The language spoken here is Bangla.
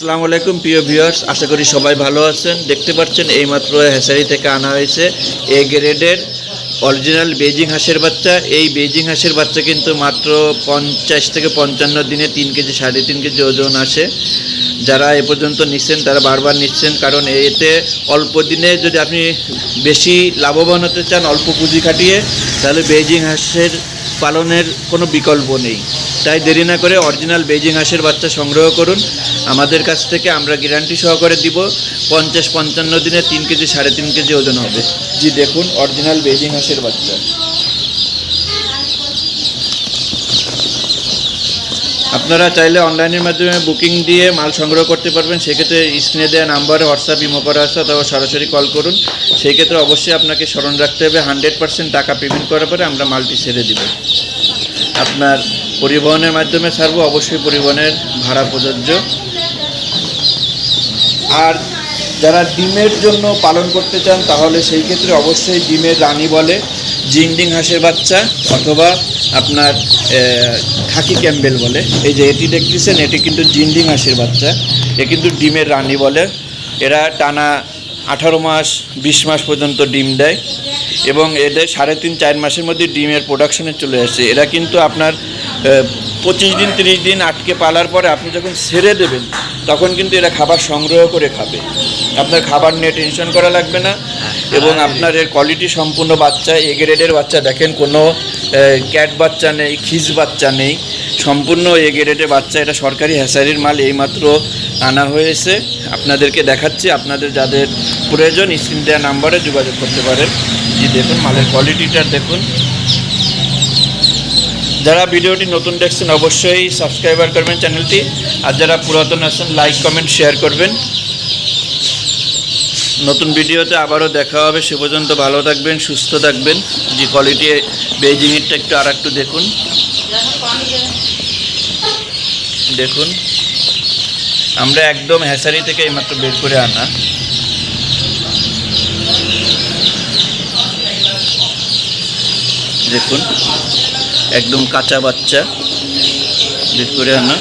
আসসালামু আলাইকুম, প্রিয় ভিউয়ার্স। আশা করি সবাই ভালো আছেন। দেখতে পাচ্ছেন, এইমাত্র হ্যাসারি থেকে আনা হয়েছে এ গ্রেডের অরিজিনাল বেজিং হাঁসের বাচ্চা। এই বেজিং হাঁসের বাচ্চা কিন্তু মাত্র পঞ্চাশ থেকে পঞ্চান্ন দিনে তিন কেজি, সাড়ে তিন কেজি ওজন আসে। যারা এ পর্যন্ত নিচ্ছেন, তারা বারবার নিচ্ছেন, কারণ এতে অল্প দিনে যদি আপনি বেশি লাভবান হতে চান, অল্প পুঁজি খাটিয়ে, তাহলে বেজিং হাঁসের পালনের কোনো বিকল্প নেই। তাই দেরি না করে অরিজিনাল বেজিং হাঁসের বাচ্চা সংগ্রহ করুন। আমাদের কাছ থেকে আমরা গ্যারান্টি সহকারে দিব, পঞ্চাশ পঞ্চান্ন দিনে তিন কেজি, সাড়ে তিন কেজি ওজন হবে। জি, দেখুন, অরিজিনাল বেজিং হাঁসের বাচ্চা। আপনারা চাইলে অনলাইনের মাধ্যমে বুকিং দিয়ে মাল সংগ্রহ করতে পারবেন। সেক্ষেত্রে স্ক্রিনে দেওয়া নাম্বারে হোয়াটসঅ্যাপ, ইমো করা আছে অথবা সরাসরি কল করুন। সেই ক্ষেত্রে অবশ্যই আপনাকে স্মরণ রাখতে হবে। হান্ড্রেড পার্সেন্ট টাকা পেমেন্ট করার পরে আমরা মালটি ছেড়ে দিব। আপনার পরিবহনের মাধ্যমে ছাড়বো, অবশ্যই পরিবহনের ভাড়া প্রযোজ্য। আর যারা ডিমের জন্য পালন করতে চান, তাহলে সেই ক্ষেত্রে অবশ্যই ডিমের রানী বলে জিংডিং হাঁসের বাচ্চা অথবা আপনার খাকি ক্যাম্বেল বলে। এই যে এটি দেখতেছেন, এটি কিন্তু জিংডিং হাঁসের বাচ্চা। এ কিন্তু ডিমের রানী বলে। এরা টানা আঠারো মাস, বিশ মাস পর্যন্ত ডিম দেয় এবং এদের সাড়ে তিন, চার মাসের মধ্যে ডিমের প্রোডাকশনে চলে আসে। এরা কিন্তু আপনার পঁচিশ দিন, তিরিশ দিন আটকে পালার পরে আপনি যখন ছেড়ে দেবেন, তখন কিন্তু এরা খাবার সংগ্রহ করে খাবে। আপনার খাবার নিয়ে টেনশন করা লাগবে না এবং আপনার এর কোয়ালিটি সম্পূর্ণ বাচ্চা এ গ্রেডের বাচ্চা। দেখেন কোনো ক্যাট বাচ্চা নেই খিস বাচ্চা নেই। সম্পূর্ণ এ গ্রেডের বাচ্চা, এটা সরকারি হ্যাসারির মাল, এইমাত্র আনা হয়েছে। আপনাদেরকে দেখাচ্ছি, আপনাদের যাদের প্রয়োজন, স্ক্রিন দেওয়া নাম্বারে যোগাযোগ করতে পারেন। জি, দেখুন, মালের কোয়ালিটিটা দেখুন। যারা ভিডিওটি নতুন দেখছেন, অবশ্যই সাবস্ক্রাইবার করবেন চ্যানেলটি। আর যারা পুরাতন আছেন লাইক কমেন্ট শেয়ার করবেন। নতুন ভিডিওতে আবারও দেখা হবে। সে পর্যন্ত ভালো থাকবেন, সুস্থ থাকবেন। যে কোয়ালিটি বেজিংয়েরটা একটু আর একটু দেখুন। দেখুন, আমরা একদম হ্যাসারি থেকে এইমাত্র বের করে আনা। দেখুন, একদম কাঁচা বাচ্চা বের করে আনা।